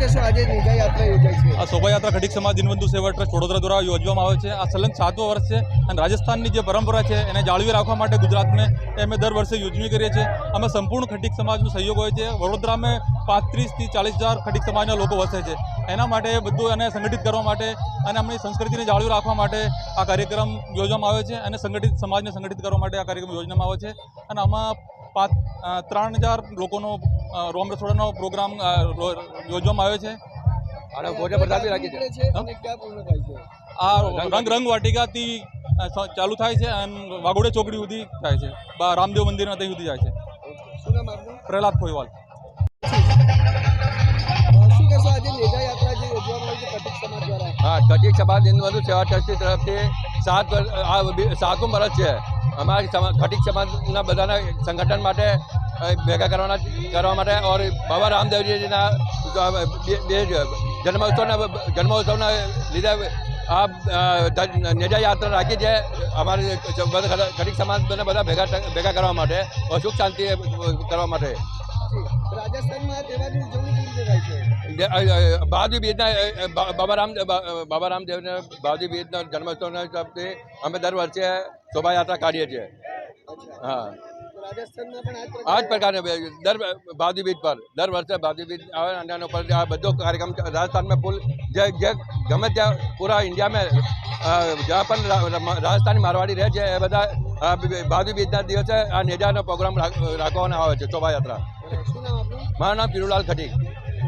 કહેશો યોજાય છે? આ શોભાયાત્રા ખડીક સમાજ દિનબંધુ સેવા ટ્રસ્ટ વડોદરા દ્વારા યોજવામાં આવે છે. આ સલંગ સાતમો વર્ષ છે અને રાજસ્થાનની જે પરંપરા છે એને જાળવી રાખવા માટે ગુજરાતને અમે દર વર્ષે ઉજવણી કરીએ છીએ. અમે સંપૂર્ણ ખટીક સમાજનો સહયોગ હોય છે. વડોદરામાં પાંત્રીસથી ચાલીસ હજાર ખટીક સમાજના લોકો વસે છે. એના માટે બધું એને સંગઠિત કરવા માટે અને આપણી સંસ્કૃતિને જાળવી રાખવા માટે આ કાર્યક્રમ યોજવામાં આવે છે અને સંગઠિત સમાજને સંગઠિત કરવા માટે આ કાર્યક્રમ યોજવામાં આવે છે. અને આમાં પાંચ ત્રણ હજાર લોકોનો રોમ રસોડાનો પ્રોગ્રામ યોજવામાં આવ્યો છે. અને ભોજન પ્રસાદ રાખી છે. આ રંગ રંગ વાટિકાથી ચાલુ થાય છે અને વાઘોડે ચોકડી સુધી થાય છે. બા રામદેવ મંદિરના ત્યાં સુધી જાય છે. પ્રહલાદ ખોઈવાલ કટીક સમાજ દિનબંધુ સેવા ટ્રસ્ટી તરફથી સાત આ વી- વર્ષ છે. અમારી ખટીક સમાજના બધાના સંગઠન માટે ભેગા કરવાના, કરવા માટે ઓર બાબા રામદેવજીના બે- જન્મોત્સવના જન્મોત્સવના લીધે આ નેજા યાત્રા રાખી છે. અમારી ખટીક સમાજને બધા ભેગા ભેગા કરવા માટે સુખ શાંતિ કરવા માટે. રાજસ્થાનમાં આ તહેવારની ઉજવણી કેવી રીતે થાય બાજુ બીજના બાબા રામદેવ બાબા રામદેવને બાજુ બીજના જન્મોત્સવના હિસાબથી અમે દર વર્ષે શોભાયાત્રા કાઢીએ છીએ. હા. આ જ પ્રકારે દર બાજુ બીજ પર દર વર્ષે ભાવજી બીજ આવે અને એના ઉપર આ બધો કાર્યક્રમ રાજસ્થાનમાં ફૂલ જે જે ગમે ત્યાં પૂરા ઇન્ડિયામાં જ્યાં પણ રાજસ્થાની મારવાડી રહે છે એ બધા બાજુ બીજના દિવસે આ નેજાનો પ્રોગ્રામ રાખ- રાખવામાં આવે છે શોભાયાત્રા. મારું નામ પીરુલાલ ખટીક.